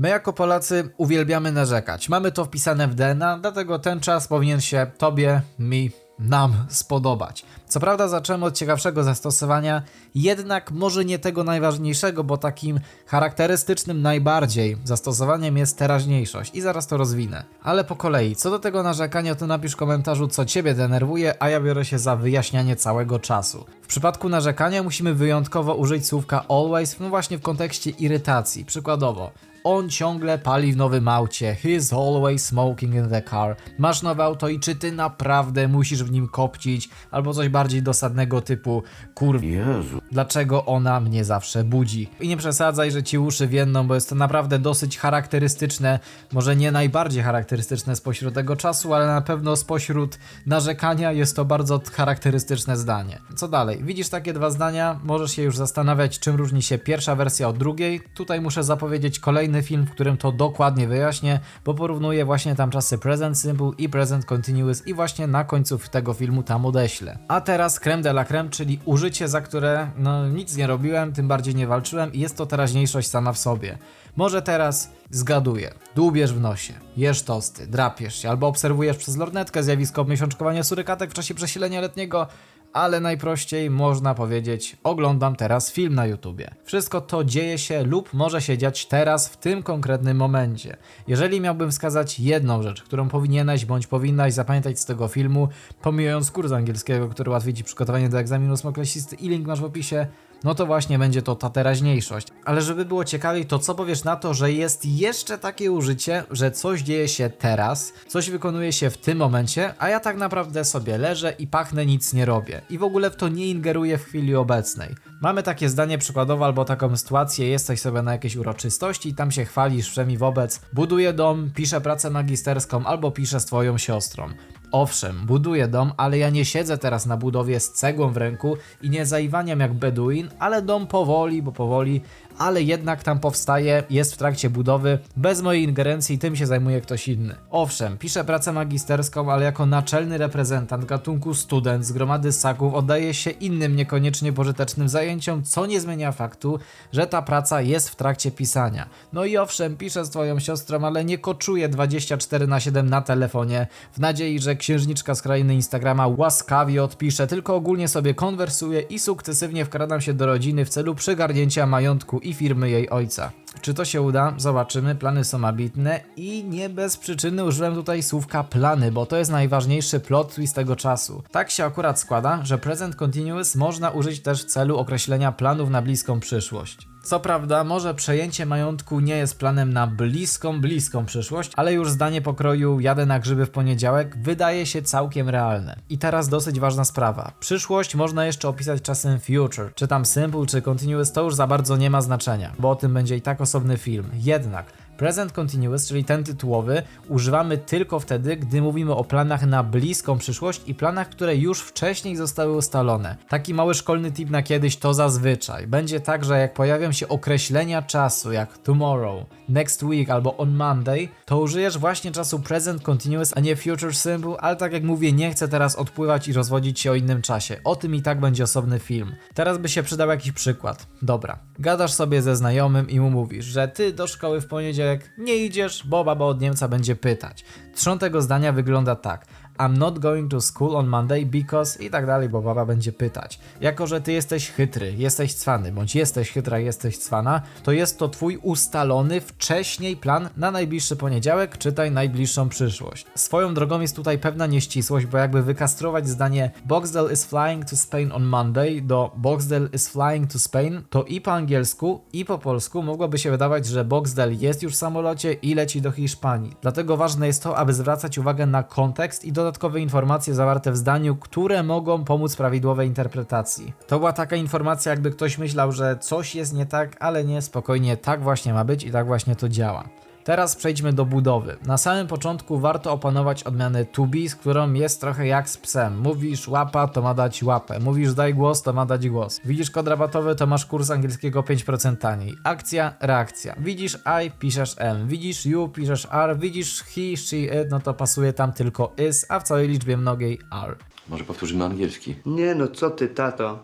My jako Polacy uwielbiamy narzekać. Mamy to wpisane w DNA, dlatego ten czas powinien się tobie, mi, nam spodobać. Co prawda zacząłem od ciekawszego zastosowania, jednak może nie tego najważniejszego, bo takim charakterystycznym najbardziej zastosowaniem jest teraźniejszość i zaraz to rozwinę. Ale po kolei, co do tego narzekania, to napisz w komentarzu, co ciebie denerwuje, a ja biorę się za wyjaśnianie całego czasu. W przypadku narzekania musimy wyjątkowo użyć słówka always, no właśnie w kontekście irytacji. Przykładowo, on ciągle pali w nowym aucie. He's always smoking in the car. Masz nowe auto i czy ty naprawdę musisz w nim kopcić? Albo coś bardziej dosadnego typu kurwa. Jezu. Dlaczego ona mnie zawsze budzi? I nie przesadzaj, że ci uszy więdną, bo jest to naprawdę dosyć charakterystyczne, może nie najbardziej charakterystyczne spośród tego czasu, ale na pewno spośród narzekania jest to bardzo charakterystyczne zdanie. Co dalej? Widzisz takie dwa zdania, możesz się już zastanawiać, czym różni się pierwsza wersja od drugiej. Tutaj muszę zapowiedzieć kolejny film, w którym to dokładnie wyjaśnię, bo porównuję właśnie tam czasy present simple i present continuous i właśnie na końcu tego filmu tam odeślę. A teraz creme de la creme, czyli użycie, za które no nic nie robiłem, tym bardziej nie walczyłem i jest to teraźniejszość sama w sobie. Może teraz zgaduję, dłubiesz w nosie, jesz tosty, drapiesz się albo obserwujesz przez lornetkę zjawisko miesiączkowania surykatek w czasie przesilenia letniego, ale najprościej można powiedzieć, oglądam teraz film na YouTubie. Wszystko to dzieje się lub może się dziać teraz, w tym konkretnym momencie. Jeżeli miałbym wskazać jedną rzecz, którą powinieneś bądź powinnaś zapamiętać z tego filmu, pomijając kurs angielskiego, który ułatwi Ci przygotowanie do egzaminu ósmoklasisty i link masz w opisie, no to właśnie będzie to ta teraźniejszość. Ale żeby było ciekawiej, to co powiesz na to, że jest jeszcze takie użycie, że coś dzieje się teraz, coś wykonuje się w tym momencie, a ja tak naprawdę sobie leżę i pachnę, nic nie robię. I w ogóle w to nie ingeruję w chwili obecnej. Mamy takie zdanie przykładowe albo taką sytuację, jesteś sobie na jakiejś uroczystości i tam się chwalisz wszemi wobec, buduję dom, piszę pracę magisterską albo piszę z twoją siostrą. Owszem, buduję dom, ale ja nie siedzę teraz na budowie z cegłą w ręku i nie zaiwaniam jak beduin, ale dom powoli, bo powoli, ale jednak tam powstaje, jest w trakcie budowy, bez mojej ingerencji, tym się zajmuje ktoś inny. Owszem, piszę pracę magisterską, ale jako naczelny reprezentant gatunku student z gromady ssaków oddaję się innym niekoniecznie pożytecznym zajęciom, co nie zmienia faktu, że ta praca jest w trakcie pisania. No i owszem, piszę z twoją siostrą, ale nie koczuję 24 na 7 na telefonie, w nadziei, że księżniczka z krainy Instagrama łaskawie odpisze, tylko ogólnie sobie konwersuję i sukcesywnie wkradam się do rodziny w celu przygarnięcia majątku i firmy jej ojca. Czy to się uda? Zobaczymy. Plany są ambitne i nie bez przyczyny użyłem tutaj słówka plany, bo to jest najważniejszy plot twist tego czasu. Tak się akurat składa, że present continuous można użyć też w celu określenia planów na bliską przyszłość. Co prawda, może przejęcie majątku nie jest planem na bliską, bliską przyszłość, ale już zdanie pokroju jadę na grzyby w poniedziałek wydaje się całkiem realne. I teraz dosyć ważna sprawa. Przyszłość można jeszcze opisać czasem future, czy tam simple, czy continuous, to już za bardzo nie ma znaczenia, bo o tym będzie i tak osobny film. Jednak Present Continuous, czyli ten tytułowy, używamy tylko wtedy, gdy mówimy o planach na bliską przyszłość i planach, które już wcześniej zostały ustalone. Taki mały szkolny tip na kiedyś to zazwyczaj. Będzie tak, że jak pojawią się określenia czasu, jak tomorrow, next week albo on Monday, to użyjesz właśnie czasu Present Continuous, a nie Future Simple, ale tak jak mówię, nie chcę teraz odpływać i rozwodzić się o innym czasie. O tym i tak będzie osobny film. Teraz by się przydał jakiś przykład. Dobra, gadasz sobie ze znajomym i mu mówisz, że ty do szkoły w poniedziałek nie idziesz, bo baba od Niemca będzie pytać. Trzon tego zdania wygląda tak. I'm not going to school on Monday because i tak dalej, bo baba będzie pytać. Jako, że ty jesteś chytry, jesteś cwany, bądź jesteś chytra, jesteś cwana, to jest to twój ustalony wcześniej plan na najbliższy poniedziałek, czytaj najbliższą przyszłość. Swoją drogą jest tutaj pewna nieścisłość, bo jakby wykastrować zdanie Boxdel is flying to Spain on Monday do Boxdel is flying to Spain, to i po angielsku, i po polsku mogłoby się wydawać, że Boxdel jest już w samolocie i leci do Hiszpanii. Dlatego ważne jest to, aby zwracać uwagę na kontekst i dodatkowe informacje zawarte w zdaniu, które mogą pomóc prawidłowej interpretacji. To była taka informacja, jakby ktoś myślał, że coś jest nie tak, ale nie, spokojnie, tak właśnie ma być i tak właśnie to działa. Teraz przejdźmy do budowy. Na samym początku warto opanować odmianę to be, z którą jest trochę jak z psem. Mówisz łapa, to ma dać łapę. Mówisz daj głos, to ma dać głos. Widzisz kod rabatowy, to masz kurs angielskiego 5% taniej. Akcja, reakcja. Widzisz I, piszesz M. Widzisz you, piszesz R. Widzisz he, she, it, no to pasuje tam tylko is, a w całej liczbie mnogiej R. Może powtórzymy angielski. Nie no, co ty, tato?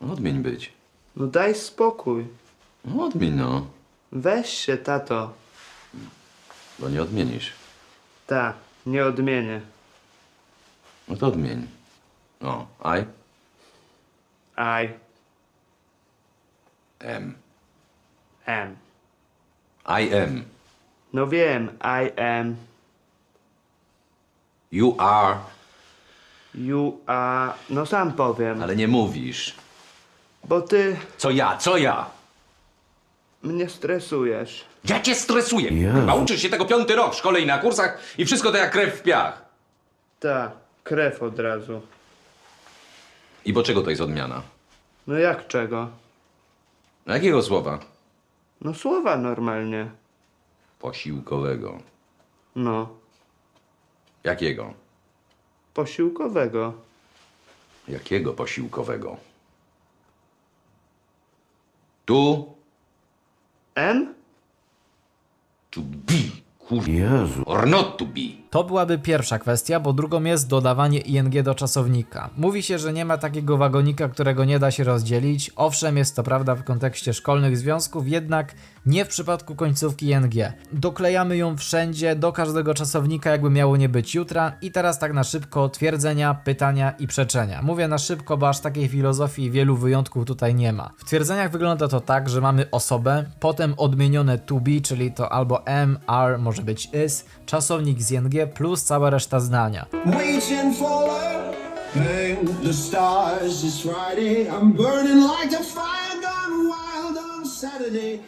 Odmień być. No daj spokój. No, Odmień no. Weź się, tato. Bo nie odmienisz. Ta, nie odmienię. No to odmień. No, I I am. am. I am. No wiem, I am. You are. You are... No sam powiem. Ale nie mówisz. Bo ty Co ja? Co ja? mnie stresujesz. Ja cię stresuję. Chyba uczysz się tego piąty rok w szkole i na kursach i wszystko to jak krew w piach. Ta, krew od razu. I bo czego to jest odmiana? No jak czego? No jakiego słowa? No słowa normalnie. Posiłkowego. No, Jakiego? posiłkowego. Jakiego posiłkowego? Tu M? To be. Kur... Jezu. Or not to be. To byłaby pierwsza kwestia, bo drugą jest dodawanie ing do czasownika. Mówi się, że nie ma takiego wagonika, którego nie da się rozdzielić. Owszem, jest to prawda w kontekście szkolnych związków, jednak nie w przypadku końcówki ing. Doklejamy ją wszędzie, do każdego czasownika, jakby miało nie być jutra. I teraz tak na szybko twierdzenia, pytania i przeczenia. Mówię na szybko, bo aż takiej filozofii wielu wyjątków tutaj nie ma. W twierdzeniach wygląda to tak, że mamy osobę, potem odmienione to be, czyli to albo am, are, może być is, czasownik z ing plus cała reszta zdania. The stars this Friday. I'm burning like a fire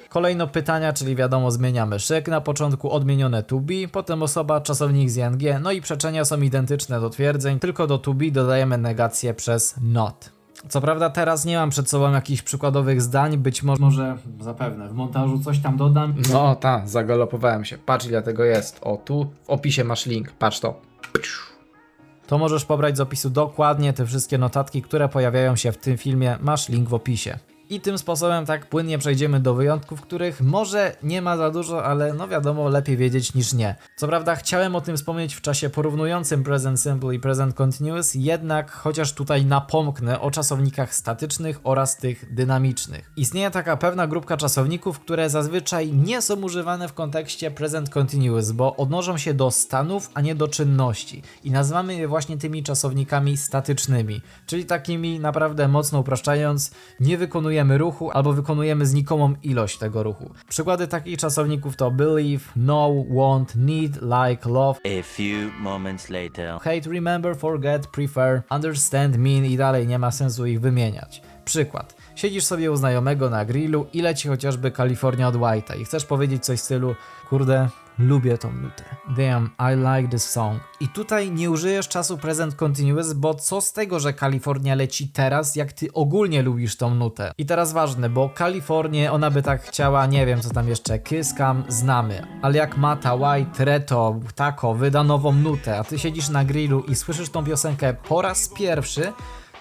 Kolejno pytania, czyli wiadomo zmieniamy szyk, na początku odmienione to be, potem osoba, czasownik z ing, no i przeczenia są identyczne do twierdzeń, tylko do to be dodajemy negację przez not. Co prawda teraz nie mam przed sobą jakichś przykładowych zdań, być może, może zapewne w montażu coś tam dodam. No tak, zagalopowałem się, patrz ile tego jest, o tu w opisie masz link, patrz to. To możesz pobrać z opisu dokładnie te wszystkie notatki, które pojawiają się w tym filmie, masz link w opisie. I tym sposobem tak płynnie przejdziemy do wyjątków, których może nie ma za dużo, ale no wiadomo, lepiej wiedzieć niż nie. Co prawda chciałem o tym wspomnieć w czasie porównującym present simple i present continuous, jednak chociaż tutaj napomknę o czasownikach statycznych oraz tych dynamicznych. Istnieje taka pewna grupka czasowników, które zazwyczaj nie są używane w kontekście present continuous, bo odnoszą się do stanów, a nie do czynności. I nazywamy je właśnie tymi czasownikami statycznymi, czyli takimi naprawdę mocno upraszczając, nie wykonujemy ruchu albo wykonujemy znikomą ilość tego ruchu. Przykłady takich czasowników to believe, know, want, need, like, love, A few moments later. hate, remember, forget, prefer, understand, mean i dalej nie ma sensu ich wymieniać. Przykład. Siedzisz sobie u znajomego na grillu i leci chociażby California od White'a i chcesz powiedzieć coś w stylu kurde, lubię tą nutę. Damn, I like this song. I tutaj nie użyjesz czasu present continuous, bo co z tego, że Kalifornia leci teraz, jak ty ogólnie lubisz tą nutę. I teraz ważne, bo Kalifornię ona by tak chciała, nie wiem co tam jeszcze, Kiss Cam, znamy. Ale jak Mata, White, Reto, Taco wyda nową nutę, a ty siedzisz na grillu i słyszysz tą piosenkę po raz pierwszy,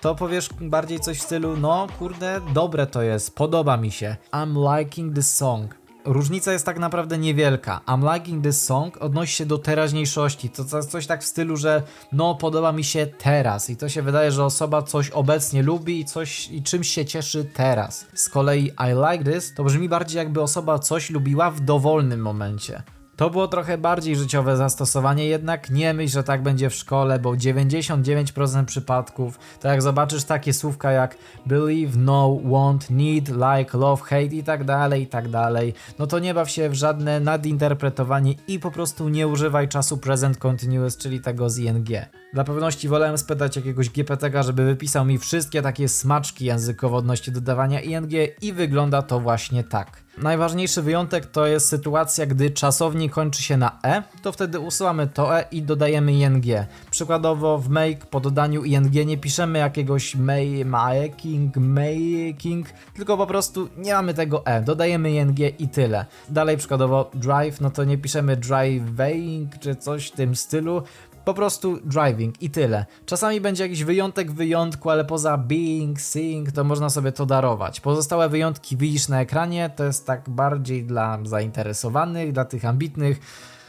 to powiesz bardziej coś w stylu, no kurde, dobre to jest, podoba mi się. I'm liking this song. Różnica jest tak naprawdę niewielka. I'm liking this song odnosi się do teraźniejszości. To co- coś tak w stylu, że no podoba mi się teraz. I to się wydaje, że osoba coś obecnie lubi i coś i czymś się cieszy teraz. Z kolei I like this to brzmi bardziej jakby osoba coś lubiła w dowolnym momencie. To było trochę bardziej życiowe zastosowanie, jednak nie myśl, że tak będzie w szkole, bo 99% przypadków, to jak zobaczysz takie słówka jak believe, know, want, need, like, love, hate i tak dalej, i tak dalej, no to nie baw się w żadne nadinterpretowanie i po prostu nie używaj czasu present continuous, czyli tego z ing. Dla pewności wolałem spytać jakiegoś GPTK, żeby wypisał mi wszystkie takie smaczki językowo odnośnie dodawania ing i wygląda to właśnie tak. Najważniejszy wyjątek to jest sytuacja, gdy czasownik kończy się na e, to wtedy usuwamy to e i dodajemy ing. Przykładowo w make po dodaniu ing nie piszemy jakiegoś may, making, making, tylko po prostu nie mamy tego e, dodajemy ing i tyle. Dalej przykładowo drive, no to nie piszemy driving czy coś w tym stylu, po prostu driving i tyle. Czasami będzie jakiś wyjątek w wyjątku, ale poza being, seeing to można sobie to darować. Pozostałe wyjątki widzisz na ekranie, to jest tak bardziej dla zainteresowanych, dla tych ambitnych.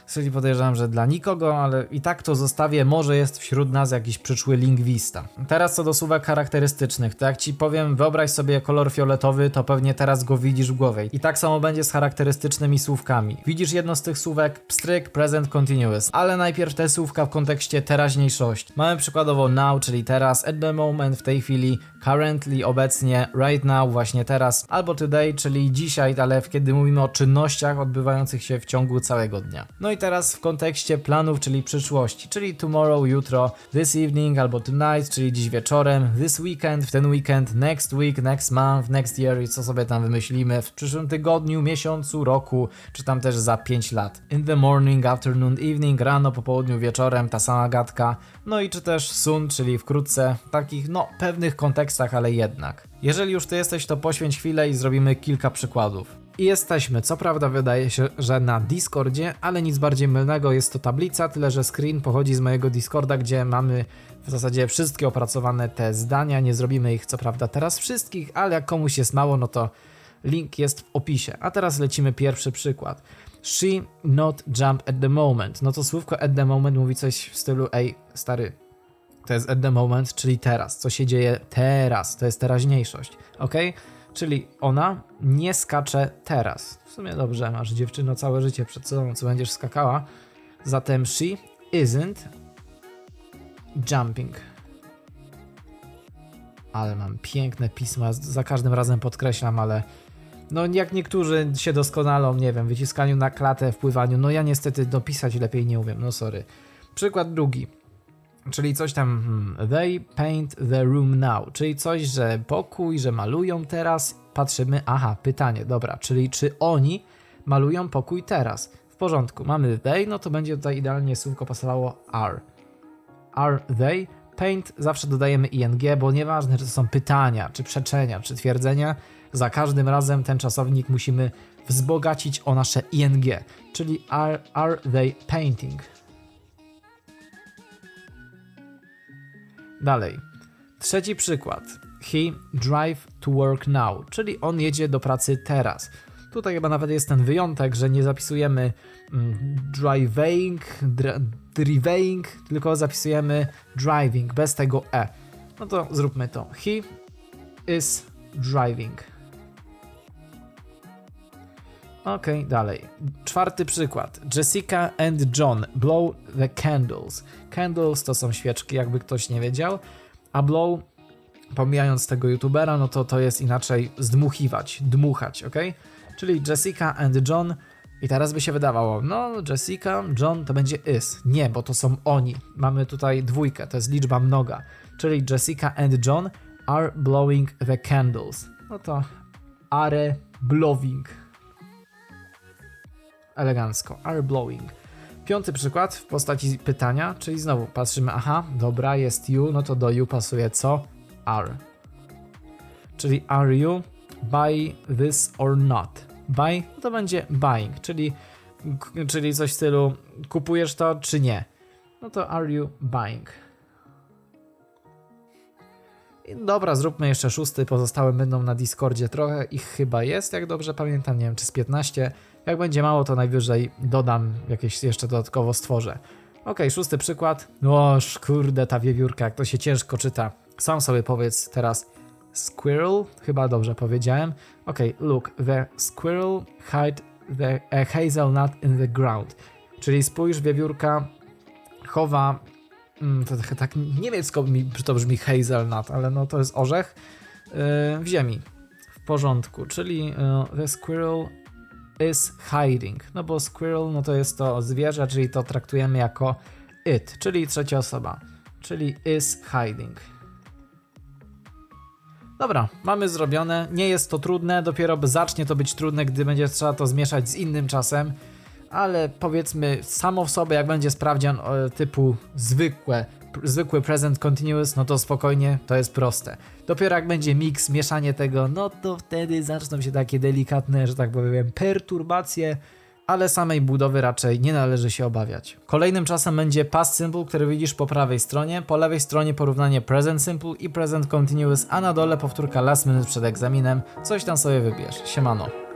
Czyli podejrzewam, że dla nikogo, ale i tak to zostawię. Może jest wśród nas jakiś przyszły lingwista. Teraz co do słówek charakterystycznych, to jak ci powiem, wyobraź sobie kolor fioletowy, to pewnie teraz go widzisz w głowie. I tak samo będzie z charakterystycznymi słówkami. Widzisz jedno z tych słówek, pstryk, present continuous, ale najpierw te słówka w kontekście teraźniejszości. Mamy przykładowo now, czyli teraz, at the moment, w tej chwili, currently, obecnie, right now, właśnie teraz, albo today, czyli dzisiaj, ale kiedy mówimy o czynnościach odbywających się w ciągu całego dnia. No i teraz w kontekście planów, czyli przyszłości, czyli tomorrow, jutro, this evening albo tonight, czyli dziś wieczorem, this weekend, w ten weekend, next week, next month, next year i co sobie tam wymyślimy w przyszłym tygodniu, miesiącu, roku, czy tam też za 5 lat. In the morning, afternoon, evening, rano, po południu, wieczorem, ta sama gadka. No i czy też soon, czyli wkrótce, w takich no pewnych kontekstach, ale jednak. Jeżeli już ty jesteś, to poświęć chwilę i zrobimy kilka przykładów. I jesteśmy. Co prawda wydaje się, że na Discordzie, ale nic bardziej mylnego. Jest to tablica, tyle że screen pochodzi z mojego Discorda, gdzie mamy w zasadzie wszystkie opracowane te zdania. Nie zrobimy ich co prawda teraz wszystkich, ale jak komuś jest mało, no to link jest w opisie. A teraz lecimy pierwszy przykład. She not jump at the moment. No to słówko at the moment mówi coś w stylu ej, stary, to jest at the moment, czyli teraz. Co się dzieje teraz? To jest teraźniejszość. Ok? Czyli ona nie skacze teraz. W sumie dobrze, masz dziewczyno całe życie przed sobą, co będziesz skakała. Zatem she isn't jumping. Ale mam piękne pisma, za każdym razem podkreślam, ale no jak niektórzy się doskonalą, nie wiem, wyciskaniu na klatę, wpływaniu, no ja niestety dopisać lepiej nie umiem, no sorry. Przykład drugi. Czyli coś tam, hmm, they paint the room now, czyli coś, że pokój, że malują teraz. Patrzymy, aha, pytanie, dobra, czyli czy oni malują pokój teraz? W porządku, mamy they, no to będzie tutaj idealnie słówko pasowało are. Are they? Paint zawsze dodajemy ing, bo nieważne, czy to są pytania, czy przeczenia, czy twierdzenia, za każdym razem ten czasownik musimy wzbogacić o nasze ing, czyli are, are they painting? Dalej. Trzeci przykład. He drive to work now, czyli on jedzie do pracy teraz. Tutaj chyba nawet jest ten wyjątek, że nie zapisujemy mm, driving, dr driving, tylko zapisujemy driving bez tego e. No to zróbmy to. He is driving. Okej, dalej. Czwarty przykład. Jessica and John blow the candles. Candles to są świeczki, jakby ktoś nie wiedział, a blow, pomijając tego youtubera, no to to jest inaczej zdmuchiwać, dmuchać, ok? Czyli Jessica and John i teraz by się wydawało, no Jessica, John to będzie is. Nie, bo to są oni. Mamy tutaj dwójkę, to jest liczba mnoga. Czyli Jessica and John are blowing the candles. No to are blowing elegancko. Are blowing. Piąty przykład w postaci pytania, czyli znowu patrzymy, aha, dobra, jest you, no to do you pasuje co? Are. Czyli are you buy this or not? Buy no to będzie buying, czyli, czyli coś w stylu kupujesz to czy nie? No to are you buying? Dobra, zróbmy jeszcze szósty, pozostałe będą na Discordzie trochę, ich chyba jest, jak dobrze pamiętam, nie wiem czy z 15. Jak będzie mało, to najwyżej dodam jakieś jeszcze dodatkowo stworzę. Ok, szósty przykład. Noż, kurde, ta wiewiórka, jak to się ciężko czyta. Sam sobie powiedz teraz squirrel, chyba dobrze powiedziałem. Ok, look, the squirrel hide the hazelnut in the ground. Czyli spójrz, wiewiórka chowa Mm, to tak, tak niemiecko mi to brzmi hazelnut, ale no to jest orzech yy, w ziemi. W porządku, czyli yy, the squirrel is hiding. No bo squirrel no to jest to zwierzę, czyli to traktujemy jako it, czyli trzecia osoba. Czyli is hiding. Dobra, mamy zrobione. Nie jest to trudne, dopiero zacznie to być trudne, gdy będzie trzeba to zmieszać z innym czasem ale powiedzmy samo w sobie, jak będzie sprawdzian e, typu zwykłe, zwykły present continuous, no to spokojnie, to jest proste. Dopiero jak będzie mix, mieszanie tego, no to wtedy zaczną się takie delikatne, że tak powiem, perturbacje, ale samej budowy raczej nie należy się obawiać. Kolejnym czasem będzie past simple, który widzisz po prawej stronie, po lewej stronie porównanie present simple i present continuous, a na dole powtórka last minute przed egzaminem, coś tam sobie wybierz. Siemano.